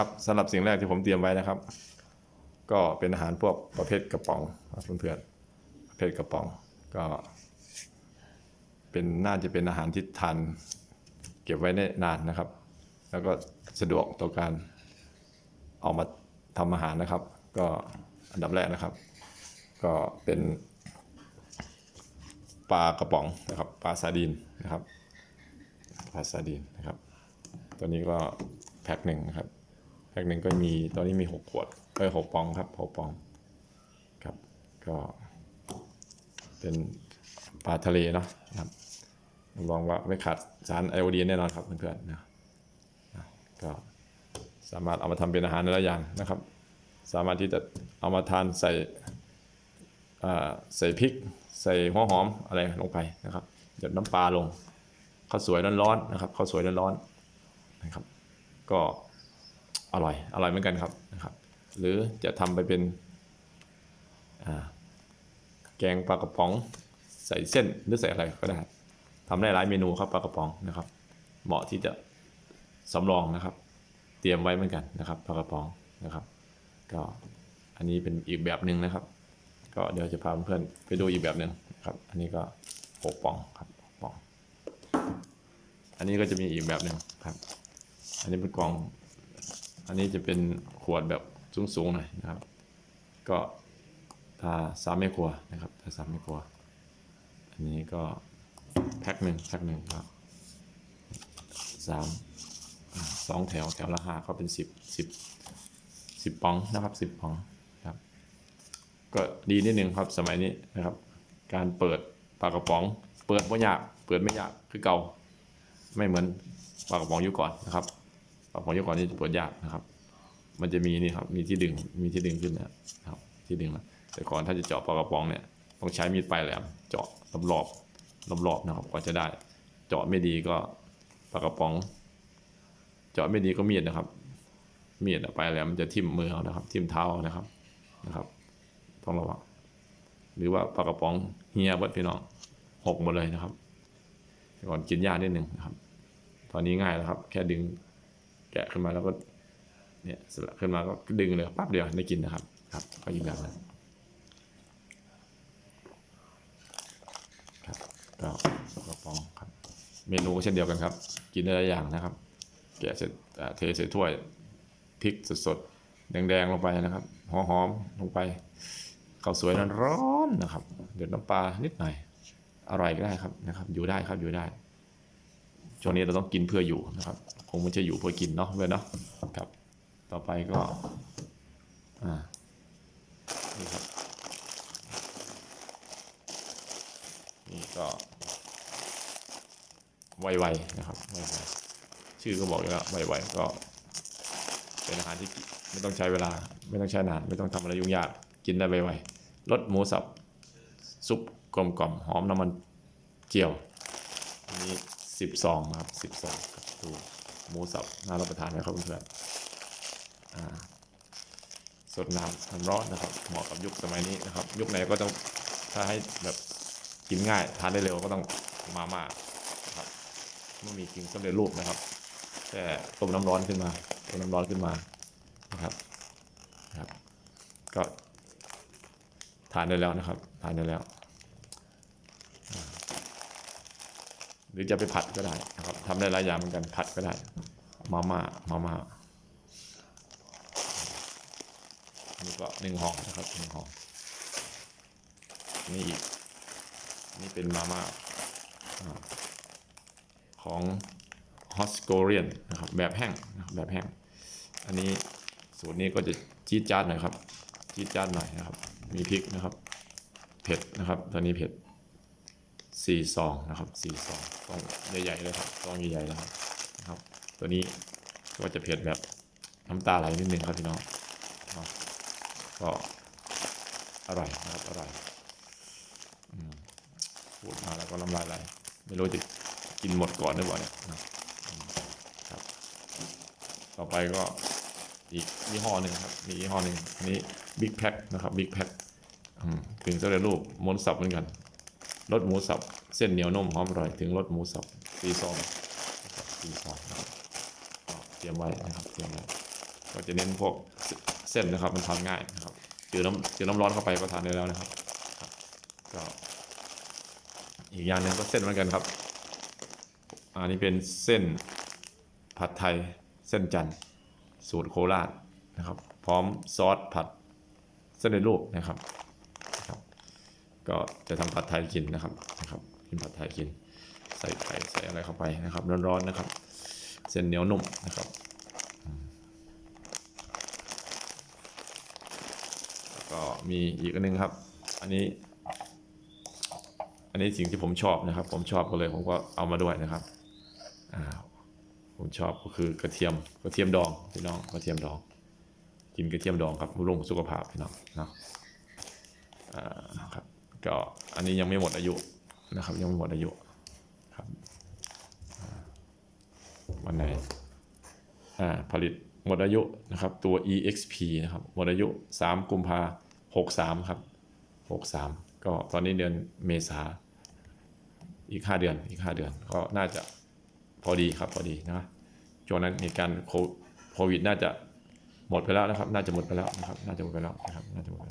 ครับสำหรับสิ่งแรกที่ผมเตรียมไว้นะครับ ก็เป็นอาหารพวกประเภทกระป๋องเพื่อนๆประเภทกระป๋องก็ เป็นน่าจะเป็นอาหารที่ทานเก็บไว้ได้นานนะครับ แล้วก็สะดวกต่อการเอามาทำอาหารนะครับ ก็อันดับแรกนะครับ ก็เป็นปลากระป๋องนะครับปลาซาดีนนะครับปลาซาดีนนะครับ ตัวนี้ก็แพ็คหนึ่งนะครับ แพ็คหนึ่งก็มีตอนนี้มีหกขวดเอ้ยหกปองครับหกปองครับก็เป็นปลาทะเลเนาะครับรับรองว่าไม่ขาดสารไอโอดีนแน่นอนครับเพื่อนๆนะนะก็สามารถเอามาทำเป็นอาหารในหลายอย่างนะครับ สามารถที่จะเอามาทานใส่ใส่พริก ใส่หัวหอมอะไรลงไปนะครับหยดน้ำปลาลงข้าวสวยร้อนๆนะครับข้าวสวยร้อนๆนะครับ ก็ อร่อย อร่อยเหมือนกันครับนะครับ หรือจะทำไปเป็นแกงปลากระป๋องใส่เส้นหรือใส่อะไรก็ได้ทำได้หลายเมนูครับปลากระป๋องนะครับ เหมาะที่จะสำรองนะครับ เตรียมไว้เหมือนกันนะครับปลากระป๋องนะครับ ก็อันนี้เป็นอีกแบบหนึ่งนะครับ ก็เดี๋ยวจะพาเพื่อนไปดูอีกแบบหนึ่งครับ อันนี้ก็หกป่องครับหกปอง อันนี้ก็จะมีอีกแบบหนึ่งครับ อันนี้เป็นกล่อง อันนี้จะเป็นขวดแบบสูงๆหน่อยนะครับ ก็ถ้าสามไม่ครัวนะครับถ้าสามไม่ครัว อันนี้ก็แพ็คหนึ่งแพ็คหนึ่งครับสามสองแถวแถวละห้าก็เป็นสิบสิบสิบปองนะครับสิบปองครับ ก็ดีนิดนึงครับสมัยนี้นะครับ การเปิดปากกระป๋อง เปิดไม่ยากเปิดไม่ยากคือเก่า ไม่เหมือนปลากระป๋องยุคก่อนนะครับ ปลากระป๋องยุคก่อนนี่ปิดยากนะครับ มันจะมีนี่ครับ มีที่ดึง มีที่ดึงขึ้นนะครับ ที่ดึงนะแต่ก่อนถ้าจะเจาะปลากระป๋องเนี่ย ต้องใช้มีดปลายแหลม เจาะรอบๆรอบๆนะครับกว่าจะได้ เจาะไม่ดีก็ปลากระป๋อง เจาะไม่ดีก็มีดนะครับ มีดปลายแหลมมันจะทิ่มมือเอานะครับ ทิ่มเท้านะครับนะครับต้องระวังหรือว่าปลากระป๋องเฮียเบิดพี่น้องหกหมดเลยนะครับก่อนกินยากนิดหนึ่งนะครับ ตอนนี้ง่ายแล้วครับ แค่ดึง แกะขึ้นมาแล้วก็เนี่ยสลัดขึ้นมาก็ดึงเลยปั๊บเดียวได้กินนะครับ ครับก็อีกแบบหนึงครับก็ปลากป๋องครับ เมนูก็เช่นเดียวกันครับ กินได้หลายอย่างนะครับ แกะเสร็จอ่าเทใส่ถ้วยพริกสดๆแดงๆลงไปนะครับหอมๆลงไปข้าวสวยร้อนๆนะครับเดือดน้ำปลานิดหน่อยอร่อยก็ได้ครับนะครับ อยู่ได้ครับอยู่ได้ ช่วงนี้เราต้องกินเพื่ออยู่นะครับ คงไม่ใช่อยู่เพื่อกินเนาะเพื่อนเนาะครับ ต่อไปก็อ่านี่ครับนี่ก็ไวๆนะครับไวๆชื่อก็บอกอยู่แล้วไวๆก็เป็นอาหารที่ไม่ต้องใช้เวลา ไม่ต้องใช้นาน ไม่ต้องทำอะไรยุ่งยากกินได้ไวๆรสหมูสับซุปกลมกล่อมหอมน้ำมันเจียวอันนี้ สิบซองครับสิบซองกับดูหมูสับน่ารับประทานไหมครับเพื่อนๆสดน้ำน้ำร้อนนะครับ เหมาะกับยุคสมัยนี้นะครับ ยุคไหนก็ต้องถ้าให้แบบกินง่ายทานได้เร็วก็ต้องมาม่านะครับไม่มีกินสำเร็จรูปนะครับแค่ต้มน้ำร้อนขึ้นมาต้มน้ำร้อนขึ้นมานะครับนะครับ ก็ทานได้แล้วนะครับ ทานได้แล้ว หรือจะไปผัดก็ได้นะครับทำได้หลายอย่างเหมือนกันผัดก็ได้ มาม่ามาม่านี่ก็หนึ่งห่อนะครับหนึ่งห่อนี่อีกนี่เป็นมาม่าอ่าของ h o s c o r i a n นนะครับแบบแห้งนะครับแบบแห้ง อันนี้สูตรนี้ก็จะจี๊ดจ๊าดหน่อยครับจี๊ดจ๊าดหน่อยนะครับ มีพริกนะครับ เผ็ดนะครับตอนนี้เผ็ด สี่ซองนะครับสี่ซองซองใหญ่ๆเลยครับซองใหญ่ๆนะครับนะครับ ตัวนี้ก็จะเผ็ดแบบน้ำตาไหลนิดนึงครับพี่น้องก็อร่อยนะครับอร่อยพูดมาแล้วก็น้ำลายไหลไม่รู้จะกินหมดก่อนหรือเปล่าเนี่ยนะครับ ต่อไปก็อีกยี่ห้อหนึ่งครับ มียี่ห้อหนึ่งอันนี้บิ๊กแพ็คนะครับบิ๊กแพ็คถึงสำเร็จรูปม้วนสับเหมือนกัน รสหมูสับเส้นเหนียวนุ่มหอมอร่อยถึงรสหมูสับสีซองนะครับสีซองนเตรียมไว้นะครับเตรียมไว้ก็จะเน้นพวกเส้นนะครับมันทานง่ายนะครับเจอน้ำเจอน้ำร้อนเข้าไปก็ทานได้แล้วนะครับก็อีกอย่างหนึ่งก็เส้นเหมือนกันครับ อันนี้เป็นเส้นผัดไทยเส้นจันทร์สูตรโคราชนะครับ พร้อมซอสผัดเส้นในรูปนะครับ ก็จะทำผัดไทยกินนะครับนะครับกินผัดไทยกิน ใส่ไข่ใส่อะไรเข้าไปนะครับ ร้อนๆนะครับ เส้นเหนียวนุ่มนะครับก็มีอีกอันหนึงครับ อันนี้ อันนี้สิ่งที่ผมชอบนะครับ ผมชอบก็เลยผมก็เอามาด้วยนะครับอ่าผมชอบก็คือกระเทียมกระเทียมดองพี่น้องกระเทียมดอง กินกระเทียมดองครับบำรุงสุขภาพพี่น้องเนาะอ่าครับ ก็อันนี้ยังไม่หมดอายุนะครับ ยังไม่หมดอายุครับวันไหนอ่าผลิตหมดอายุนะครับตัว exp นะครับหมดอายุ 3 กุมภา63ครับ63ก็ตอนนี้เดือนเมษาอีก 5 เดือนอีก 5 เดือน ก็น่าจะพอดีครับพอดีนะช่วงนั้นเหตุการณ์โควิดน่าจะหมดไปแล้วนะครับ น่าจะหมดไปแล้วนะครับ น่าจะหมดไปแล้วนะครับ น่าจะหมดไป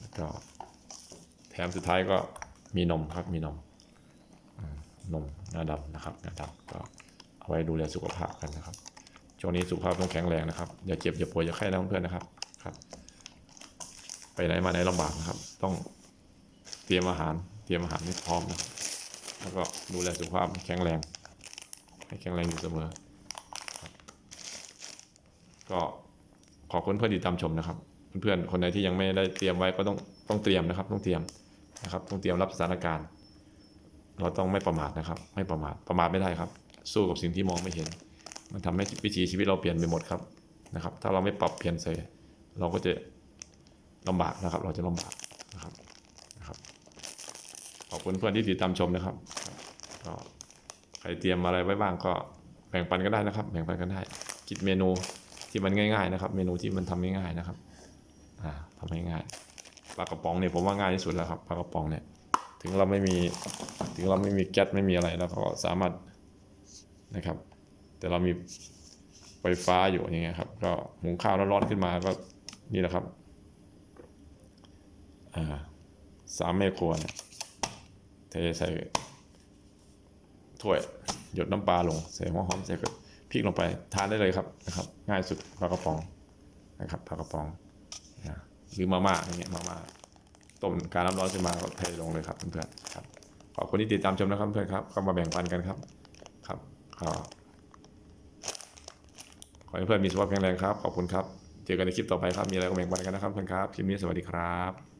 แล้วก็ แถมสุดท้ายก็มีนมครับมีนมนมงาดำนะครับงาดำก็เอาไว้ดูแลสุขภาพกันนะครับช่วงนี้สุขภาพต้องแข็งแรงนะครับอย่าเจ็บอย่าป่วยอย่าไข้นะเพื่อนนะครับครับ ไปไหนมาไหนลำบากนะครับ ต้องเตรียมอาหารเตรียมอาหารให้พร้อมนะแล้วก็ดูแลสุขภาพแข็งแรง ให้แข็งแรงอยู่เสมอก็ขอบคุณเพื่อนที่ตามชมนะครับ เพื่อนๆคนไหนที่ยังไม่ได้เตรียมไว้ก็ต้องต้องเตรียมนะครับ ต้องเตรียมนะครับต้องเตรียมรับสถานการณ์ เราต้องไม่ประมาทนะครับ ไม่ประมาทประมาทไม่ได้ครับ สู้กับสิ่งที่มองไม่เห็น มันทำให้วิถีชีวิตเราเปลี่ยนไปหมดครับนะครับ ถ้าเราไม่ปรับเปลี่ยนเสยเราก็จะลำบากนะครับ เราจะลำบากนะครับนะครับ ขอบคุณเพื่อนที่ติดตามชมนะครับก็ใครเตรียมอะไรไว้บ้างก็แบ่งปันก็ได้นะครับ แบ่งปันกันได้คิดเมนูที่มันง่าย ๆ นะครับ เมนูที่มันทำง่ายๆนะครับ อ่าทำง่ายปลากระป๋องเนี่ยผมว่าง่ายที่สุดแล้วครับปลากระป๋องเนี่ยถึงเราไม่มีถึงเราไม่มีแก๊สไม่มีอะไรแล้วก็สามารถนะครับ แต่เรามีไฟฟ้าอยู่อย่างเงี้ยครับ ก็หุงข้าวร้อนๆขึ้นมาก็นี่แหละครับอ่าสามแม่ครัวเนี่ยเทใส่ถ้วยหยดน้ำปลาลงใส่หัวหอมใส่พริกลงไปทานได้เลยครับนะครับ ง่ายสุดปลากระป๋องนะครับปลากระป๋อง นะหรือมาม่าอย่างเงี้ยมาม่าต้มการน้ำร้อนขึ้นมาก็เทลงเลยครับเพื่อนๆครับขอบคุณที่ติดตามชมนะครับเพื่อนครับก็มาแบ่งปันกันครับครับขอให้เพื่อนมีสุขภาพแข็งแรงครับขอบคุณครับเจอกันในคลิปต่อไปครับมีอะไรก็แบ่งปันกันนะครับเพื่อนครับคลิปนี้สวัสดีครับ